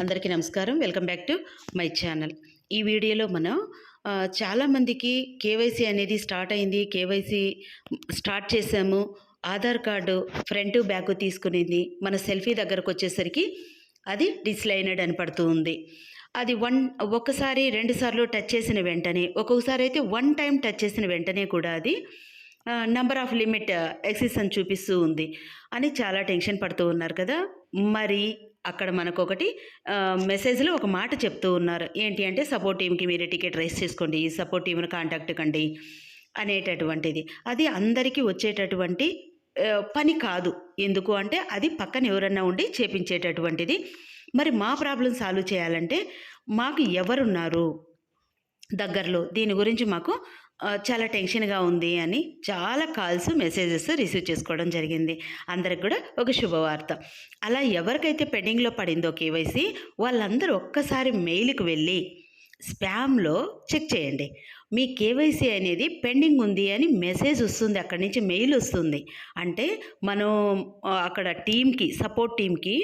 అందరికీ నమస్కారం. Welcome back to my channel. ఈ వీడియోలో మనం చాలామందికి కేవైసీ అనేది స్టార్ట్ అయింది. కేవైసీ స్టార్ట్ చేసాము ఆధార్ కార్డు ఫ్రంట్ బ్యాక్ తీసుకునింది. మన సెల్ఫీ దగ్గరకు వచ్చేసరికి అది డిస్లైనడ్ అని పడుతూ ఉంది. అది వన్ ఒక్కసారి రెండుసార్లు టచ్ చేసిన వెంటనే ఒక్కొక్కసారి అయితే వన్ టైం టచ్ చేసిన వెంటనే కూడా అది నంబర్ ఆఫ్ లిమిట్ ఎక్సిస్ అని చూపిస్తూ ఉంది. అని చాలా టెన్షన్ పడుతూ ఉన్నారు కదా. మరి అక్కడ మనకు ఒకటి మెసేజ్లో ఒక మాట చెప్తూ ఉన్నారు. ఏంటి అంటే సపోర్ట్ టీంకి మీరు టికెట్ రైస్ చేసుకోండి సపోర్ట్ టీంను కాంటాక్ట్ కండి అనేటటువంటిది. అది అందరికీ వచ్చేటటువంటి పని కాదు. ఎందుకు అంటే అది పక్కన ఎవరన్నా ఉండి చేపించేటటువంటిది. మరి మా ప్రాబ్లం సాల్వ్ చేయాలంటే మాకు ఎవరున్నారు? దగ్గరలో. దీని గురించి మాకు చాలా టెన్షన్గా ఉంది అని చాలా కాల్స్ మెసేజెస్ రిసీవ్ చేసుకోవడం జరిగింది. అందరికి కూడా ఒక శుభవార్త. అలా ఎవరికైతే పెండింగ్లో పడిందో కేవైసీ వాళ్ళందరూ ఒక్కసారి మెయిల్కి వెళ్ళి స్పామ్లో చెక్ చేయండి. మీ కేవైసీ అనేది పెండింగ్ ఉంది అని మెసేజ్ వస్తుంది అక్కడి నుంచి మెయిల్ వస్తుంది. అంటే మనం అక్కడ టీంకి సపోర్ట్ టీంకి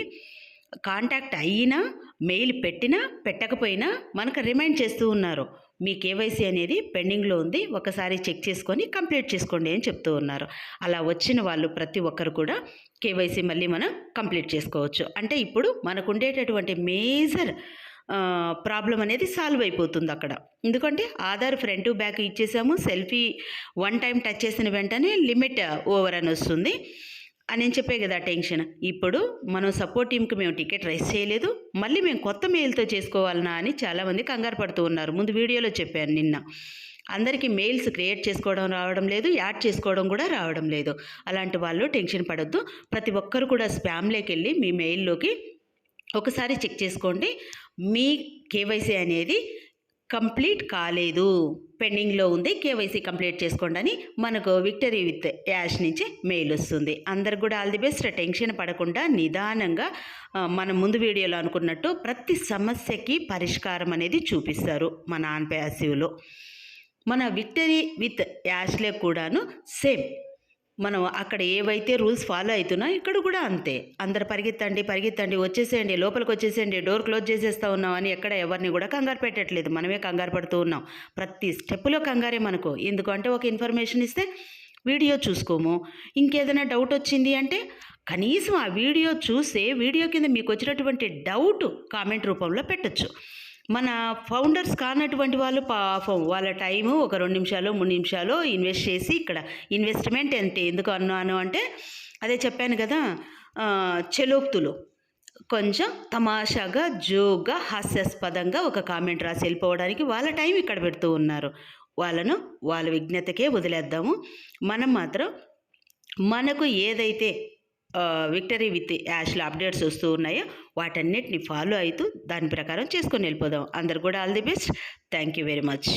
కాంటాక్ట్ అయినా మెయిల్ పెట్టినా పెట్టకపోయినా మనకు రిమైండ్ చేస్తూ ఉన్నారు. మీ కేవైసీ అనేది పెండింగ్లో ఉంది. ఒకసారి చెక్ చేసుకొని కంప్లీట్ చేసుకోండి అని చెప్తూ ఉన్నారు. అలా వచ్చిన వాళ్ళు ప్రతి ఒక్కరు కూడా కేవైసీ మళ్ళీ మనం కంప్లీట్ చేసుకోవచ్చు. అంటే ఇప్పుడు మనకు ఉండేటటువంటి మేజర్ ప్రాబ్లం అనేది సాల్వ్ అయిపోతుంది అక్కడ. ఎందుకంటే ఆధార్ ఫ్రంట్ బ్యాక్ ఇచ్చేసాము. సెల్ఫీ వన్ టైం టచ్ చేసిన వెంటనే లిమిట్ ఓవర్ అని వస్తుంది. అని నేను చెప్పే కదా టెన్షన్. ఇప్పుడు మనం సపోర్ట్ టీంకి మేము టికెట్ రైస్ చేయలేదు మళ్ళీ మేము కొత్త మెయిల్తో చేసుకోవాలనా అని చాలామంది కంగారు పడుతూ ఉన్నారు. ముందు వీడియోలో చెప్పాను నిన్న. అందరికీ మెయిల్స్ క్రియేట్ చేసుకోవడం రావడం లేదు యాడ్ చేసుకోవడం కూడా రావడం లేదు. అలాంటి వాళ్ళు టెన్షన్ పడొద్దు. ప్రతి ఒక్కరు కూడా స్పామ్లోకి వెళ్ళి మీ మెయిల్లోకి ఒకసారి చెక్ చేసుకోండి. మీ కేవైసీ అనేది కంప్లీట్ కాలేదు. పెండింగ్లో ఉంది. కేవైసీ కంప్లీట్ చేసుకోండి అని మనకు విక్టరీ విత్ యాష్ నుంచి మెయిల్ వస్తుంది. అందరు కూడా ఆల్ ది బెస్ట్. టెన్షన్ పడకుండా నిదానంగా మన ముందు వీడియోలో అనుకున్నట్టు ప్రతి సమస్యకి పరిష్కారం అనేది చూపిస్తారు మన ఆన్ప్యాసివ్లో మన విక్టరీ విత్ యాష్లే కూడాను సేమ్. మనం అక్కడ ఏవైతే రూల్స్ ఫాలో అవుతున్నా ఇక్కడ కూడా అంతే. అందరు పరిగెత్తండి పరిగెత్తండి వచ్చేసేయండి లోపలికి వచ్చేసేయండి డోర్ క్లోజ్ చేసేస్తా ఉన్నాం అని ఎక్కడ ఎవరిని కూడా కంగారు పెట్టట్లేదు. మనమే కంగారు పడుతూ ఉన్నాం. ప్రతి స్టెప్పులో కంగారే మనకు. ఎందుకంటే ఒక ఇన్ఫర్మేషన్ ఇస్తే వీడియో చూసుకోము. ఇంకేదైనా డౌట్ వచ్చింది అంటే కనీసం ఆ వీడియో చూసే వీడియో కింద మీకు వచ్చినటువంటి డౌట్ కామెంట్ రూపంలో పెట్టొచ్చు. మన ఫౌండర్స్ కానటువంటి వాళ్ళు పాపం వాళ్ళ టైము ఒక రెండు నిమిషాలు మూడు నిమిషాలు ఇన్వెస్ట్ చేసి ఇక్కడ ఇన్వెస్ట్మెంట్ ఎంత ఎందుకు అన్నాను అంటే అదే చెప్పాను కదా చెలోక్తులు. కొంచెం తమాషాగా జోగ్గా హాస్యాస్పదంగా ఒక కామెంట్ రాసి వెళ్ళిపోవడానికి వాళ్ళ టైం ఇక్కడ పెడుతూ ఉన్నారు. వాళ్ళను వాళ్ళ విజ్ఞతకే వదిలేద్దాము. మనం మాత్రం మనకు ఏదైతే విక్టరీ విత్ యాష్లో అప్డేట్స్ వస్తూ ఉన్నాయో. వాటన్నిటిని ఫాలో అవుతూ దాని ప్రకారం చేసుకొని వెళ్ళిపోదాం. అందరు కూడా all the best thank you very much